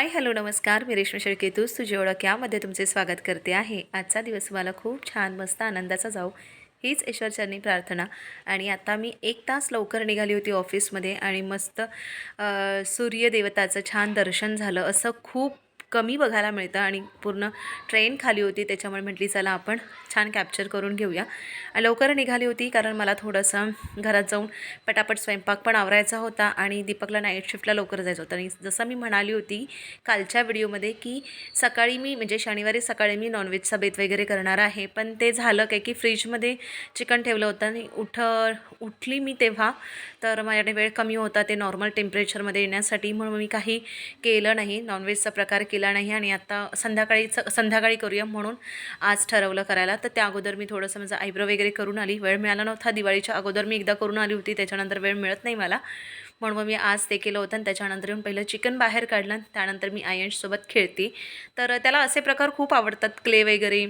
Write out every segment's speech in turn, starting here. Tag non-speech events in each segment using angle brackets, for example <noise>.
Hi hello नमस्कार. मी रेश्मी शेळकेतूस तुझी ओळख यामध्ये तुमचे स्वागत करते आहे. आजचा दिवस मला खूप छान मस्त आनंदाचा जाऊ हीच ईश्वरचरणी प्रार्थना. आणि आता मी एक तास लवकर निघाली होती ऑफिसमध्ये आणि मस्त सूर्यदेवताचं छान दर्शन झालं. असं खूप कमी बघायला मिळतं आणि पूर्ण ट्रेन खाली होती त्याच्यामुळे म्हटली चला आपण छान कॅप्चर करून घेऊया. लवकर निघाली होती कारण मला थोडंसं घरात जाऊन पटापट स्वयंपाक पण आवरायचा होता आणि दीपकला नाईट शिफ्टला लवकर जायचं होतं. आणि जसं मी म्हणाली होती कालच्या व्हिडिओमध्ये की सकाळी मी म्हणजे शनिवारी सकाळी मी नॉनव्हेजचा बेत वगैरे करणार आहे पण ते झालं काय की फ्रीजमध्ये चिकन ठेवलं होतं आणि उठ उठली मी तेव्हा तर माझ्याकडे वेळ कमी होता ते नॉर्मल टेम्परेचरमध्ये येण्यासाठी म्हणून मी काही केलं नाही. नॉनव्हेजचा प्रकार केला नाही आणि आता संध्याकाळीच संध्याकाळी करूया म्हणून आज ठरवलं करायला. तर त्या अगोदर मी थोडंसं माझं आयब्रो वगैरे करून आली. वेळ मिळाला नव्हता. दिवाळीच्या अगोदर मी एकदा करून आली होती. त्याच्यानंतर वेळ मिळत नाही मला. म्हणून मग मी आज ते केलं होतं आणि त्याच्यानंतर येऊन पहिलं चिकन बाहेर काढलं त्यानंतर मी आयंशसोबत खेळते. तर त्याला असे प्रकार खूप आवडतात. क्ले वगैरे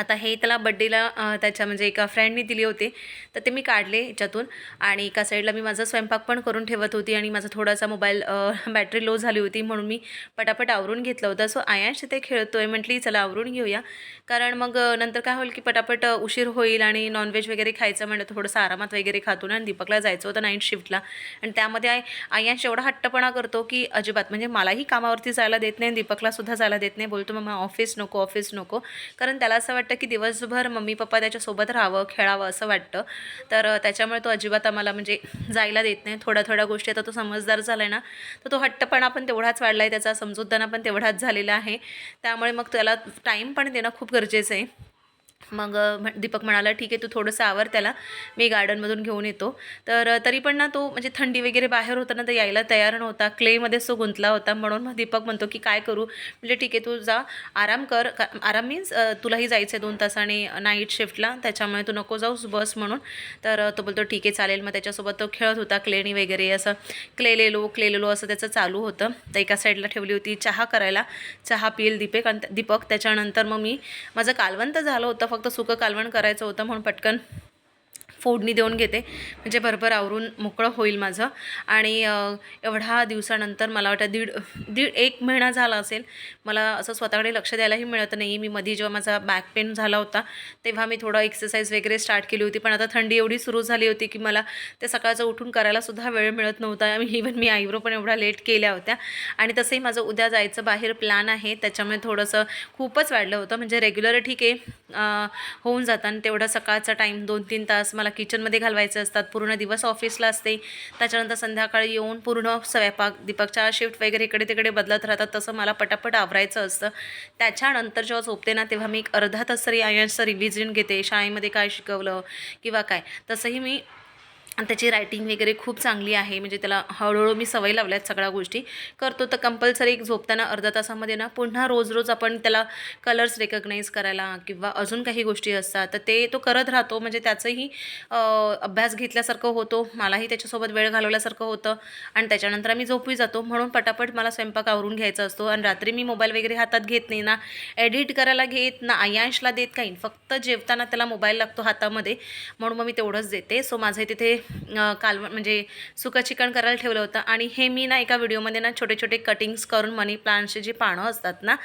आता हे त्याला बड्डेला त्याच्या म्हणजे एका फ्रेंडनी दिले होते. तर ते मी काढले याच्यातून. आणि एका साईडला मी माझा स्वयंपाक पण करून ठेवत होती आणि माझा थोडासा मोबाईल बॅटरी लो झाली होती म्हणून मी पटापट आवरून घेतलं होतं. सो आयांश ते खेळतोय म्हटली चला आवरून घेऊया. कारण मग नंतर काय होईल की पटापट उशीर होईल आणि नॉनव्हेज वगैरे खायचं म्हणलं थोडंसं आरामात वगैरे खातो ना. आणि दीपकला जायचं होतं नाईट शिफ्टला आणि त्यामध्ये आय आयांश एवढा हट्टपणा करतो की अजिबात म्हणजे मलाही कामावरती जायला देत नाही आणि दीपकला सुद्धा जायला देत नाही. बोलतो मग ऑफिस नको ऑफिस नको. कारण त्याला असं वाटतं की दिवसभर मम्मी पप्पा त्याच्यासोबत राहावं खेळावं असं वाटतं. तर त्याच्यामुळे तो अजिबात आम्हाला म्हणजे जायला देत नाही. थोड्या थोड्या गोष्टी आता तो समजदार झाला आहे ना तर तो हट्टपणा पण तेवढाच वाढला आहे त्याचा समजूतदाना पण तेवढाच झालेला आहे. त्यामुळे मग त्याला टाईम पण देणं खूप गरजेचं आहे. मग म्ह- दीपक म्हणाला ठीक आहे तू थोडंसं आवर त्याला. मी गार्डनमधून घेऊन येतो. तर तरी पण ना तो म्हणजे थंडी वगैरे बाहेर होता ना तर यायला तयार नव्हता. क्लेमध्येच तो गुंतला होता. म्हणून मग दीपक म्हणतो की काय करू? म्हणजे ठीक आहे तू जा. आराम कर. का आराम मीन्स तुलाही जायचं आहे दोन तासाने नाईट शिफ्टला त्याच्यामुळे तू नको जाऊस बस म्हणून. तर तो बोलतो ठीक आहे चालेल. मग त्याच्यासोबत तो खेळत होता क्लेनी वगैरे असं. क्ले लेलो क्ले लेलो असं त्याचं चालू होतं. तर एका साईडला ठेवली होती चहा करायला. चहा पिईल दीपक. आणि दीपक त्याच्यानंतर मग मी माझं कालवंत झालं होतं फक्त. फक्त सुकं कालवण करायचं होतं म्हणून पटकन फोडणी देऊन घेते. म्हणजे भरभर आवरून मोकळं होईल माझं. आणि एवढा दिवसानंतर मला वाटतं दीड दीड एक महिना झाला असेल. मला असं स्वतःकडे लक्ष द्यायलाही मिळत नाही. मी मध्ये जेव्हा माझा बॅक पेन झाला होता तेव्हा मी थोडं एक्सरसाइज वगैरे स्टार्ट केली होती. पण आता थंडी एवढी सुरू झाली होती की मला ते सकाळचं उठून करायलासुद्धा वेळ मिळत नव्हता. इव्हन मी आयब्रो पण एवढा लेट केल्या होत्या. आणि तसंही माझं उद्या जायचं बाहेर प्लॅन आहे. त्याच्यामुळे थोडंसं खूपच वाढलं होतं. म्हणजे रेग्युलर ठीक आहे होऊन जातं. आणि तेवढा सकाळचा टाईम दोन तीन तास मला किचनमध्ये घालवायचे असतात. पूर्ण दिवस ऑफिसला असते. त्याच्यानंतर संध्याकाळी येऊन पूर्ण स्वयंपाक दीपकच्या शिफ्ट वगैरे इकडे तिकडे बदलत राहतात. तसं मला पटापट आवरायचं असतं. त्याच्यानंतर जेव्हा झोपते ना तेव्हा मी एक अर्धा तास तरी आयन्सचं रिव्हिजन घेते. शाळेमध्ये काय शिकवलं किंवा काय. तसंही मी आणि त्याची रायटिंग वगैरे खूप चांगली आहे. म्हणजे त्याला हळूहळू मी सवय लावल्यात सगळ्या गोष्टी. करतो तर कंपल्सरी झोपताना अर्धा तासामध्ये ना पुन्हा रोज रोज आपण त्याला कलर्स रेकग्नाईज करायला किंवा अजून काही गोष्टी असतात तर ते तो करत राहतो. म्हणजे त्याचंही अभ्यास घेतल्यासारखं होतो. मलाही त्याच्यासोबत वेळ घालवल्यासारखं होतं. आणि त्याच्यानंतर आम्ही झोपी जातो. म्हणून पटापट मला स्वयंपाक आवरून घ्यायचा असतो. आणि रात्री मी मोबाईल वगैरे हातात घेत नाही ना एडिट करायला घेत ना आयांशला देत काही फक्त जेवताना त्याला मोबाईल लागतो हातामध्ये. म्हणून मग मी तेवढंच देते. सो माझं तिथे कालव कालवण म्हणजे सुकं चिकन करायला ठेवलं होतं. आणि हे मी ना एका व्हिडिओमध्ये ना छोटे छोटे कटिंग्स करून मनी प्लांटची जी पानं असतात ना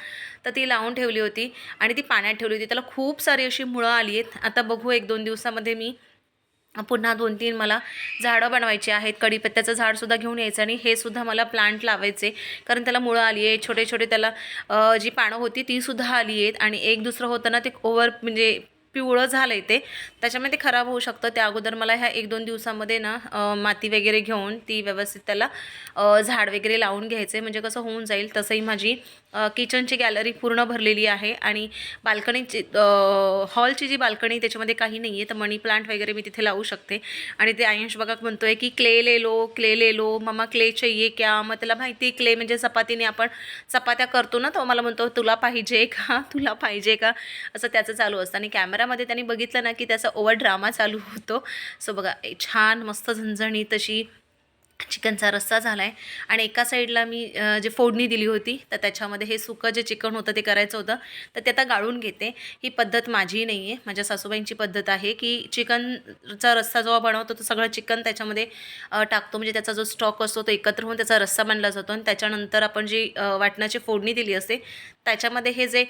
तर ती लावून ठेवली होती. आणि ती पाण्यात ठेवली होती. त्याला खूप सारी अशी मुळं आली आहेत. आता बघू एक दोन दिवसामध्ये मी पुन्हा दोन तीन मला झाडं बनवायची आहेत. कढीपत्त्याचं झाडसुद्धा घेऊन यायचं आणि हे सुद्धा मला प्लांट लावायचे. कारण त्याला मुळं आली आहे छोटे छोटे त्याला जी पानं होती तीसुद्धा आली आहेत. आणि एक दुसरं होतं ना ते ओव्हर म्हणजे पिवळं झालं आहे ते. त्याच्यामुळे ते खराब होऊ शकतं. त्या अगोदर मला ह्या एक दोन दिवसामध्ये ना माती वगैरे घेऊन ती व्यवस्थित त्याला झाड वगैरे लावून घ्यायचे. म्हणजे कसं होऊन जाईल तसंही माझी किचनची गॅलरी पूर्ण भरलेली आहे आणि बाल्कनीची हॉलची जी बाल्कनी त्याच्यामध्ये काही नाही आहे तर मनी प्लांट वगैरे मी तिथे लावू शकते. आणि ते आयुष बघा म्हणतोय की क्ले ले लो क्ले ले लो ममा क्ले चाहिए क्या? मग त्याला माहिती क्ले म्हणजे चपातीने आपण चपात्या करतो ना तो मला म्हणतो तुला पाहिजे का? तुला पाहिजे का? असं त्याचं चालू असतं. आणि कॅमेरा कॅमेरामध्ये त्यांनी बघितलं ना की त्याचा ओवर ड्रामा चालू होतो. सो बघा छान मस्त झणझणीत अशी चिकनचा रस्सा झाला आहे आणि एका साईडला मी जे फोडणी दिली होती तर त्याच्यामध्ये हे सुकं जे चिकन होतं ते करायचं होतं. तर ते आता गाळून घेते. ही पद्धत माझी नाही आहे माझ्या सासूबाईंची पद्धत आहे की चिकनचा रस्सा जेव्हा बनवतो तो सगळं चिकन त्याच्यामध्ये टाकतो. म्हणजे त्याचा जो स्टॉक असतो तो एकत्र होऊन त्याचा रस्सा बनला जातो. आणि त्याच्यानंतर आपण जी वाटणाची फोडणी दिली असते त्याच्यामध्ये हे जे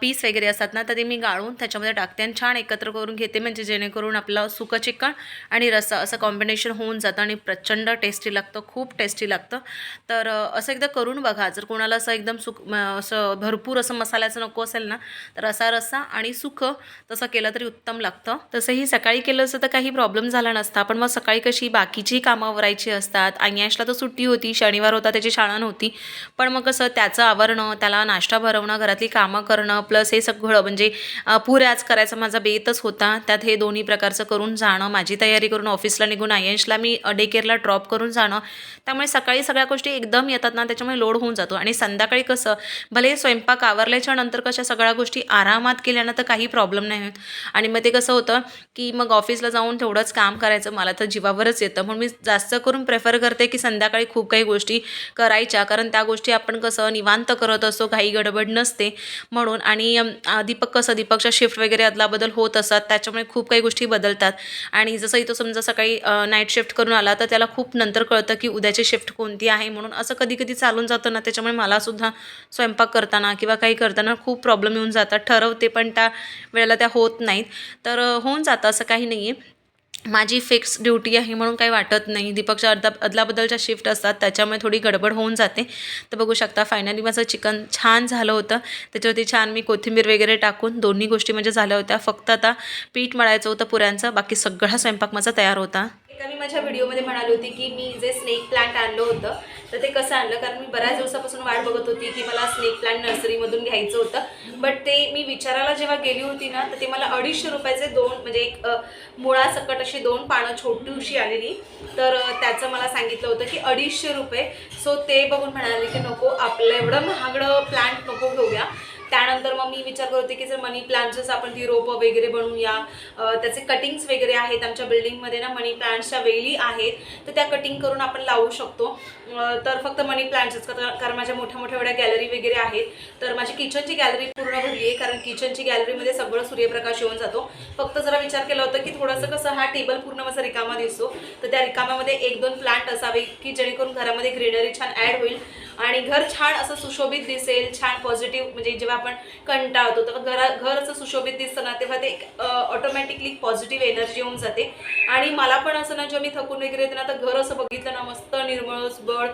पीस वगैरे असतात ना तर ते मी गाळून त्याच्यामध्ये टाकते. आणि छान एकत्र करून घेते. म्हणजे जेणेकरून आपलं सुकं चिकन आणि रस्सा असं कॉम्बिनेशन होऊन जातं आणि प्रचंड टेस्टी लागतं खूप टेस्टी लागतं. तर असं एकदा करून बघा. जर कोणाला असं एकदम सुक असं भरपूर असं मसाल्याचं नको असेल ना तर असा रस्सा आणि सुखं तसं केलं तरी उत्तम लागतं. तसंही सकाळी केलं असं तर काही प्रॉब्लेम झाला नसता. पण मग सकाळी कशी बाकीची कामं आवरायची असतात. आयशला तर सुट्टी होती शनिवार होता त्याची शाळा नव्हती. पण मग कसं त्याचं आवरणं त्याला नाश्ता भरवणं घरातली कामं करणं प्लस हे सगळं म्हणजे पुऱ्याच करायचा माझा बेतच होता. त्यात हे दोन्ही प्रकारचं करून जाणं माझी तयारी करून ऑफिसला निघून आयशला मी डे केअरला ड्रॉप करून जाणं. त्यामुळे सकाळी सगळ्या गोष्टी एकदम येतात ना त्याच्यामुळे लोड होऊन जातो. आणि संध्याकाळी कसं भले स्वयंपाक आवरल्याच्या नंतर कशा सगळ्या गोष्टी आरामात केल्यानं तर काही प्रॉब्लेम नाही होत. आणि मग ते कसं होतं की मग ऑफिसला जाऊन तेवढंच काम करायचं मला तर जीवावरच येतं. म्हणून मी जास्त करून प्रेफर करते की संध्याकाळी खूप काही गोष्टी करायच्या. कारण त्या गोष्टी आपण कसं निवांत करत असतो काही गडबड नसते. म्हणून आणि दीपक कसं दीपकच्या शिफ्ट वगैरे अदलाबदल होत असतात त्याच्यामुळे खूप काही गोष्टी बदलतात. आणि जसं इथं समजा सकाळी नाईट शिफ्ट करून आला तर त्याला खूप नंतर नंतर कळतं की उद्याची शिफ्ट कोणती आहे म्हणून असं कधी कधी चालून जातं ना त्याच्यामुळे मलासुद्धा स्वयंपाक करताना किंवा काही करताना खूप प्रॉब्लेम येऊन जातात. ठरवते पण त्या वेळेला त्या होत नाहीत. तर होऊन जातं असं काही नाही आहे माझी फिक्स ड्युटी आहे म्हणून काही वाटत नाही. दीपकच्या अर्धा अदलाबदलच्या शिफ्ट असतात त्याच्यामुळे थोडी गडबड होऊन जाते. तर बघू शकता फायनली माझं चिकन छान झालं होतं. त्याच्यावरती छान मी कोथिंबीर वगैरे टाकून दोन्ही गोष्टी म्हणजे झाल्या होत्या. फक्त आता पीठ मळायचं होतं पुऱ्यांचं. बाकी सगळा स्वयंपाक माझा तयार होता. एकदा मी माझ्या व्हिडिओमध्ये म्हणाली होती की मी जे स्नेक प्लांट आणलं होतं तर ते कसं आणलं? कारण मी बऱ्याच दिवसापासून वाट बघत होती की मला स्नेक प्लांट नर्सरीमधून घ्यायचं होतं. बट ते मी विचारायला जेव्हा गेली होती ना तर ते मला अडीचशे रुपयाचे दोन म्हणजे एक मुळासकट अशी दोन पानं छोटीशी आलेली. तर त्याचं मला सांगितलं होतं की अडीचशे रुपये. सो ते बघून म्हणाले की नको आपलं एवढं महागडं प्लांट नको घेऊया. त्यानंतर मग मी विचार करत होते की जर मनी प्लांटच आपण ती रोपं वगैरे बनवूया त्याचे कटिंग्स वगैरे आहेत आमच्या बिल्डिंगमध्ये ना मनी प्लांट्सच्या वेली आहेत तर त्या कटिंग करून आपण लावू शकतो. तर फक्त मनी प्लांट्सच कारण माझ्या मोठ्या मोठ्या एवढ्या गॅलरी वगैरे आहेत तर माझी किचनची गॅलरी पूर्ण भरली आहे कारण किचनची गॅलरीमध्ये सगळं सूर्यप्रकाश येऊन जातो. फक्त जरा विचार केला होता की थोडंसं कसं हा टेबल पूर्ण माझा रिकामा दिसतो. तर त्या रिकाम्यामध्ये एक दोन प्लांट असावे की जेणेकरून घरामध्ये ग्रीनरी छान ॲड होईल. आणि घर छान असं सुशोभित दिसेल छान पॉझिटिव्ह म्हणजे जेव्हा आपण कंटाळतो तेव्हा घरा घर असं सुशोभित दिसतं ना तेव्हा ते एक ऑटोमॅटिकली पॉझिटिव्ह एनर्जी होऊन जाते. आणि मला पण असं ना जेव्हा मी थकून वगैरे येते ना तर घर असं बघितलं ना मस्त निर्मळ बळ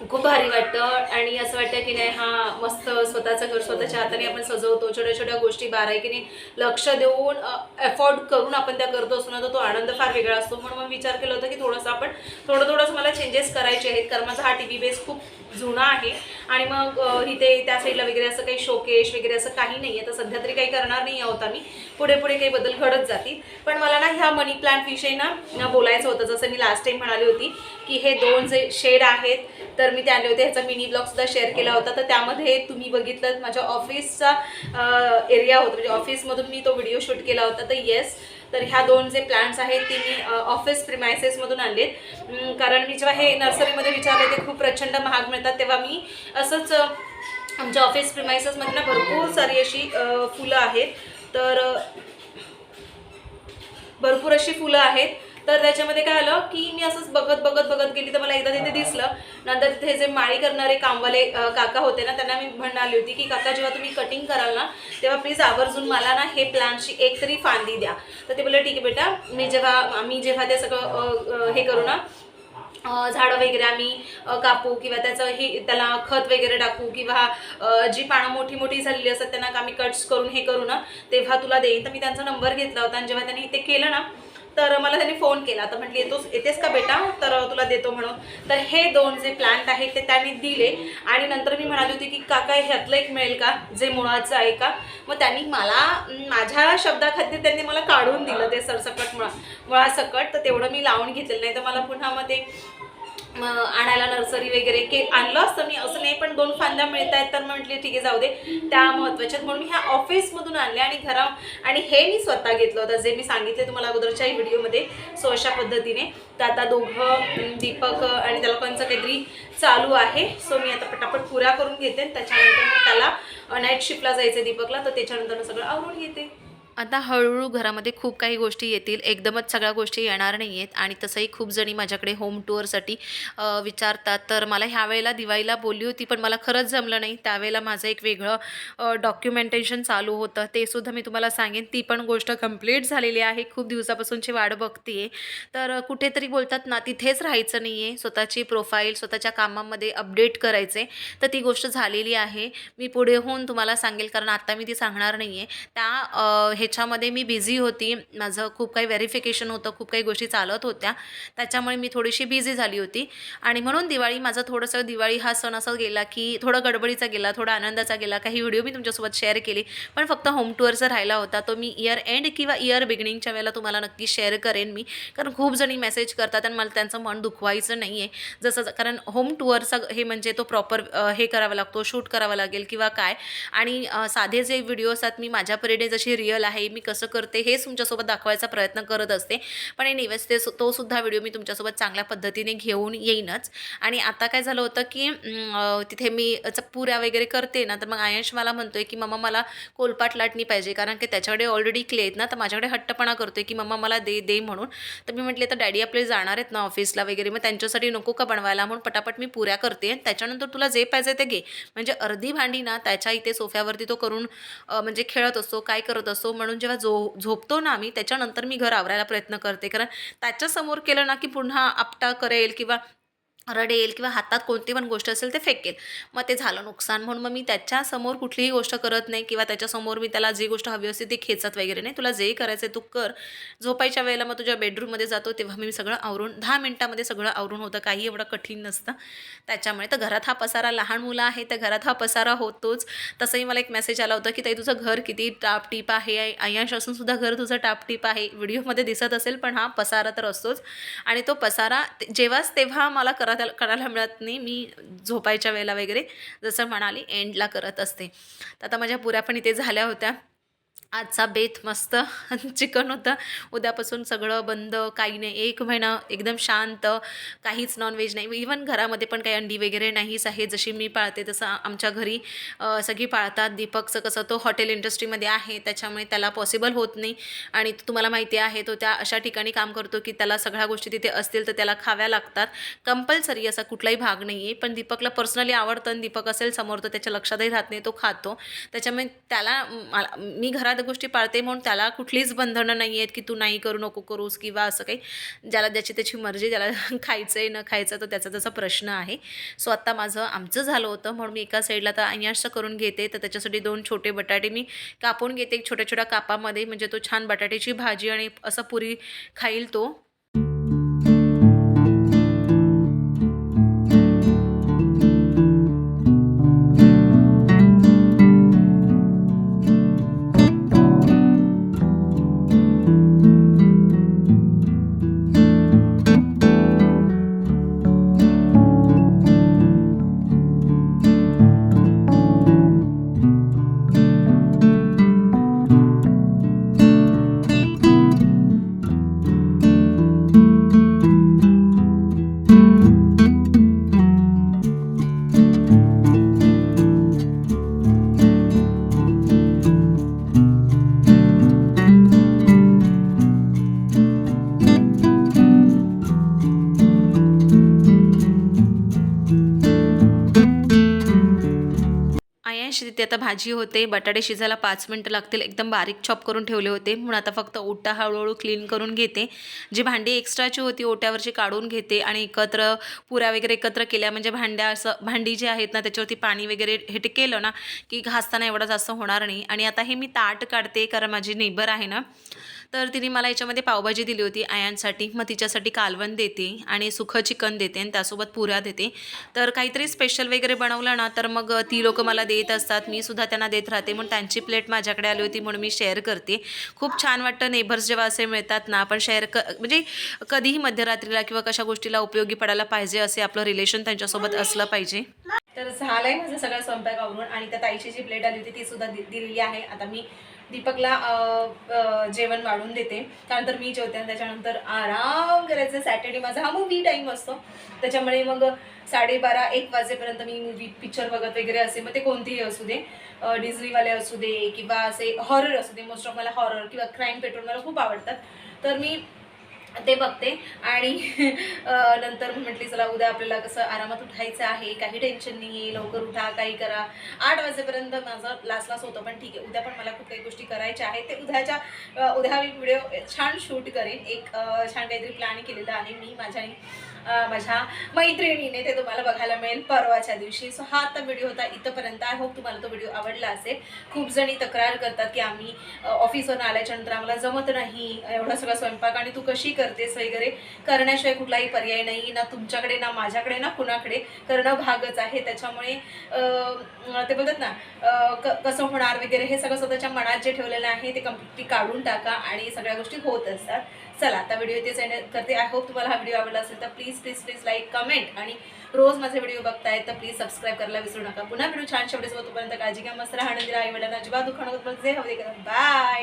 खूप भारी वाटतं. आणि असं वाटतं की नाही हा मस्त स्वतःचं घर स्वतःच्या हाताने आपण सजवतो. छोट्या छोट्या गोष्टी बारायकीने लक्ष देऊन एफोर्ड करून आपण त्या करतो असतो ना तर तो आनंद फार वेगळा असतो. म्हणून मग विचार केला होता की थोडंसं आपण थोडं थोडंसं मला चेंजेस करायचे आहेत. कारण माझा हा टी व्ही बेस खूप जुना आहे. आणि मग इथे त्या साईडला वगैरे असं काही शोकेश वगैरे असं काही नाही आहे तर सध्या तरी काही करणार नाही आहोत आम्ही. पुढे पुढे काही बदल घडत जातील. पण मला ना ह्या मनी प्लांट विषयी ना बोलायचं होतं. जसं मी लास्ट टाइम म्हणाली होती की हे दोन जे शेड आहेत तर मी ते आणले होते ह्याचा मिनी ब्लॉगसुद्धा शेअर केला होता. तर त्यामध्ये तुम्ही बघितलं माझ्या ऑफिसचा एरिया होता. म्हणजे ऑफिसमधून मी तो व्हिडिओ शूट केला होता. तर येस तर ह्या दोन जे प्लांट्स आहेत ते मी ऑफिस प्रिमायसेसमधून आणलेत. कारण मी जेव्हा हे नर्सरीमध्ये विचारले ते खूप प्रचंड महाग मिळतात तेव्हा मी असंच आमच्या ऑफिस प्रिमायसेसमध्ये ना भरपूर सारी अशी फुलं आहेत. तर भरपूर अशी फुलं आहेत. तर त्याच्यामध्ये काय आलं की मी असंच बघत बघत बघत गेली. तर मला एकदा तिथे दिसलं. नंतर तिथे जे माळी करणारे कामवाले काका होते ना त्यांना मी म्हणून आली होती की काका जेव्हा तुम्ही कटिंग कराल ना तेव्हा प्लीज आवर्जून मला ना हे प्लांटची एक तरी फांदी द्या. तर ते बोलले ठीक आहे बेटा. मी जेव्हा आम्ही जेव्हा ते सगळं हे करू ना झाडं वगैरे आम्ही कापू किंवा त्याचं ही त्याला खत वगैरे टाकू किंवा जी पानं मोठी मोठी झालेली असतात त्यांना आम्ही कट्स करून हे करू ना तेव्हा तुला देईन. तर मी त्यांचा नंबर घेतला होता आणि जेव्हा त्यांनी ते केलं ना तर मला त्यांनी फोन केला. तर म्हटली येतोस येतेस का बेटा? तर तुला देतो म्हणून. तर हे दोन जे प्लांट आहेत ते त्यांनी दिले. आणि नंतर मी म्हणाली होती की काका ह्यातलं एक मिळेल का? जे मुळाचं आहे का? मग त्यांनी मला माझ्या शब्दाखातीर त्यांनी मला काढून दिलं ते सरसकट मुळा मुळासकट. तर तेवढं मी लावून घेतलेलं. नाही तर मला पुन्हा मग ते आणायला नर्सरी वगैरे के आणलं असतं मी असं नाही पण दोन फांद्या मिळत आहेत तर म्हटले ठीक आहे जाऊ दे. त्या महत्त्वाच्यात म्हणून मी ह्या ऑफिसमधून आणल्या आणि घरा आणि हे मी स्वतः घेतलं होतं. जे मी सांगितले तुम्हाला अगोदरच्याही व्हिडिओमध्ये सो अशा पद्धतीने. तर आता दोघं दीपक आणि त्या लोकांचं काहीतरी चालू आहे सो मी आता पटापट पुऱ्या करून घेते. त्याच्यानंतर मग त्याला नाईट शिफ्टला जायचं दीपकला तर त्याच्यानंतर सगळं आवरून घेते. आता हळूहळू घरामध्ये खूप काही गोष्टी येतील. एकदमच सगळ्या गोष्टी येणार नाही आहेत आणि तसंही खूप जणी माझ्याकडे होम टूअरसाठी विचारतात. तर मला ह्या वेळेला दिवाळीला बोलली होती पण मला खरंच जमलं नाही. त्यावेळेला माझं एक वेगळं डॉक्युमेंटेशन चालू होतं. ते सुद्धा मी तुम्हाला सांगेन. ती पण गोष्ट कंप्लीट झालेली आहे. खूप दिवसापासूनची वाट बघते तर कुठेतरी बोलतात ना तिथेच राहायचं नाही आहे स्वतःची प्रोफाईल स्वतःच्या कामामध्ये अपडेट करायचे. तर ती गोष्ट झालेली आहे. मी पुढे होऊन तुम्हाला सांगेल कारण आता मी ती सांगणार नाही आहे त्या हे ह्याच्यामध्ये मी बिझी होती. माझं खूप काही व्हेरिफिकेशन होतं खूप काही गोष्टी चालत होत्या. त्याच्यामुळे मी थोडीशी बिझी झाली होती. आणि म्हणून दिवाळी माझं थोडंसं दिवाळी हा सण असा गेला की थोडा गडबडीचा गेला थोडा आनंदाचा गेला. काही व्हिडिओ मी तुमच्यासोबत शेअर केली. पण फक्त होम टूअरचा राहिला होता. तो मी इयर एंड किंवा इयर बिगिनिंगच्या वेळेला तुम्हाला नक्की शेअर करेन मी. कारण खूप जणी मेसेज करतात आणि मला त्यांचं मन दुखवायचं नाही आहे जसं कारण होम टूअरचा हे म्हणजे तो प्रॉपर हे करावा लागतो शूट करावा लागेल किंवा काय. आणि साधे जे व्हिडिओ असतात मी माझ्या परीने जशी रिअल आहे मी कसं करते हेच तुमच्यासोबत दाखवायचा प्रयत्न करत असते. पण एनिवेज ते तो सुद्धा व्हिडिओ मी तुमच्यासोबत चांगल्या पद्धतीने घेऊन येईनच. आणि आता काय झालं होतं की तिथे मी च- पुऱ्या वगैरे करते ना तर मग आयंश मला म्हणतोय की मम्मा मला कोलपाट लाटणी पाहिजे कारण की त्याच्याकडे ऑलरेडी क्ले आहेत ना तर माझ्याकडे हट्टपणा करतोय की मम्मा मला दे दे म्हणून. तर मी म्हटले तर डॅडी आपले जाणार आहेत ना ऑफिसला वगैरे मग त्यांच्यासाठी नको का बनवायला? म्हणून पटापट मी पुऱ्या करते त्याच्यानंतर तुला जे पाहिजे ते घे. म्हणजे अर्धी भांडी ना त्याच्या इथे सोफ्यावरती तो करून म्हणजे खेळत असतो काय करत असतो म्हणून जेव्हा झो झोपतो ना आम्ही त्याच्यानंतर मी घर आवरायला प्रयत्न करते. कारण त्याच्यासमोर केलं ना की पुन्हा आपटा करेल किंवा रडेल किंवा हातात कोणती पण गोष्ट असेल ते फेकेल. मग ते झालं नुकसान. म्हणून मग मी त्याच्यासमोर कुठलीही गोष्ट करत नाही किंवा त्याच्यासमोर मी त्याला जी गोष्ट हवी असते ती खेचत वगैरे नाही. तुला जे करायचं आहे तू कर. झोपायच्या वेळेला मग तुझ्या बेडरूममध्ये जातो तेव्हा मी सगळं आवरून दहा मिनटामध्ये सगळं आवरून होतं. काही एवढं कठीण नसतं. त्याच्यामुळे तर घरात हा पसारा लहान मुलं आहे तर घरात हा पसारा होतोच. तसंही मला एक मेसेज आला होता की ताई तुझं घर किती टापटीप आहे? आयांश असून सुद्धा घर तुझं टापटीप आहे. व्हिडिओमध्ये दिसत असेल पण हा पसारा तर असतोच. आणि तो पसारा ते- जेव्हाच तेव्हा मला करत त्याला करायला मिळत नाही. मी झोपायच्या वेळेला वगैरे जसं म्हणाली एंडला करत असते. तर आता माझ्या पुऱ्या पण इथे झाल्या होत्या. आजचा बेत मस्त <laughs> चिकन होतं. उद्यापासून सगळं बंद काही नाही. एक महिना एकदम शांत काहीच नॉनव्हेज नाही. इवन घरामध्ये पण काही अंडी वगैरे नाहीच आहे जशी मी पाळते तसं आमच्या घरी सगळी पाळतात. दीपकचं कसं तो हॉटेल इंडस्ट्रीमध्ये आहे. त्याच्यामुळे त्याला पॉसिबल होत नाही. आणि तो तुम्हाला माहिती आहे तो त्या अशा ठिकाणी काम करतो की त्याला सगळ्या गोष्टी तिथे असतील तर त्याला खाव्या लागतात. कंपल्सरी असा कुठलाही भाग नाही आहे पण दीपकला पर्सनली आवडतं आणि दीपक असेल समोर तर त्याच्या लक्षातही राहत नाही. तो खातो. त्याच्यामुळे त्याला मला मी घरात गोष्टी पाळते म्हणून त्याला कुठलीच बंधनं नाही आहेत की तू नाही करू नको करूस किंवा असं काही. ज्याला ज्याची त्याची मर्जी ज्याला <laughs> खायचं आहे न खायचं तर त्याचा त्याचा प्रश्न आहे. सो आत्ता माझं आमचं झालं होतं. म्हणून मी एका साईडला तर अय्याशचं करून घेते. तर त्याच्यासाठी दोन छोटे बटाटे मी कापून घेते. एक छोट्या छोट्या कापामध्ये म्हणजे तो छान बटाट्याची भाजी आणि असं पुरी खाईल तो. भाजी होते बटाटे शिजायला पाच मिनटं लागतील एकदम बारीक चॉप करून ठेवले होते. म्हणून आता फक्त ओटा हळूहळू क्लीन करून घेते. जी भांडी एक्स्ट्राची होती ओट्यावरची काढून घेते आणि एकत्र पुऱ्या वगैरे एकत्र केल्या. म्हणजे भांड्या असं भांडी जी आहेत ना त्याच्यावरती पाणी वगैरे हे केलं ना की घासताना एवढं जास्त होणार नाही. आणि आता हे मी ताट काढते कारण माझी नेबर आहे ना तर तिने मला याच्यामध्ये पावभाजी दिली होती आयांसाठी. मग तिच्यासाठी कालवण देते आणि सुखं चिकन देते आणि त्यासोबत पुऱ्या देते. तर काहीतरी स्पेशल वगैरे बनवलं ना तर मग ती लोकं मला देत असतात. मी सुद्धा त्यांना देत राहते. म्हणून त्यांची प्लेट माझ्याकडे आली होती म्हणून मी शेअर करते. खूप छान वाटतं. नेबर्स जेव्हा असे मिळतात ना आपण शेअर क म्हणजे कधीही मध्यरात्रीला किंवा कशा गोष्टीला उपयोगी पडायला पाहिजे असे आपलं रिलेशन त्यांच्यासोबत असलं पाहिजे. तर झालंय माझं सगळं स्वयंपाक आवरून आणि त्या ताईची जी प्लेट आली होती ती सुद्धा दिलेली आहे. आता मी दीपकला जेवण वाढून देते. त्यानंतर मी जेवते आणि त्याच्यानंतर आराम करायचं. सॅटर्डे माझा हा मूवी टाईम असतो. त्याच्यामुळे मग साडेबारा एक वाजेपर्यंत मी मूवी पिक्चर बघत वगैरे असे मग ते कोणतेही असू दे. डिझनीवाले असू दे किंवा असे हॉरर असू दे. मोस्ट ऑफ मला हॉरर किंवा क्राईम पेट्रोल मला खूप आवडतात. तर मी ते बघते. आणि नंतर म्हटली चला उद्या आपल्याला कसं आरामात उठायचं आहे काही टेन्शन नाही आहे लवकर उठा काही करा. आठ वाजेपर्यंत माझं लास्ट लास्ट होतं पण ठीक आहे उद्या पण मला खूप काही गोष्टी करायच्या आहेत. ते उद्याच्या उद्या मी व्हिडिओ छान शूट करेन. एक छान काहीतरी प्लॅन केलेलं आहे मी माझ्या माझ्या मैत्रिणीने ते तुम्हाला बघायला मिळेल परवाच्या दिवशी. सो हा आता व्हिडिओ होता इथंपर्यंत. आय होप तुम्हाला तो व्हिडिओ आवडला असेल. खूप जणी तक्रार करतात की आम्ही ऑफिसवरून आल्याच्यानंतर आम्हाला जमत नाही एवढा सगळा स्वयंपाक आणि तू कशी करतेस वगैरे करण्याशिवाय कुठलाही पर्याय नाही ना तुमच्याकडे ना माझ्याकडे ना कुणाकडे करणं भागच आहे. त्याच्यामुळे ते बोलतात ना क कसं होणार वगैरे हे सगळं स्वतःच्या मनात जे ठेवलेलं आहे ते कम्प्लिटली काढून टाका आणि सगळ्या गोष्टी होत असतात. चला आता व्हिडिओ इथेच एंड करते. आय होप तुम्हाला हा व्हिडिओ आवडला असेल तर please please please like comment आणि रोज माझे व्हिडिओ बघताय तर प्लीज सबस्क्राईब करायला विसरू नका. पुन्हा व्हिडिओ छान शेवटी तोपर्यंत काळजी घ्या मस्त राहणं दिला आई वडिलांना अजिबात दुखणं जे हवे बाय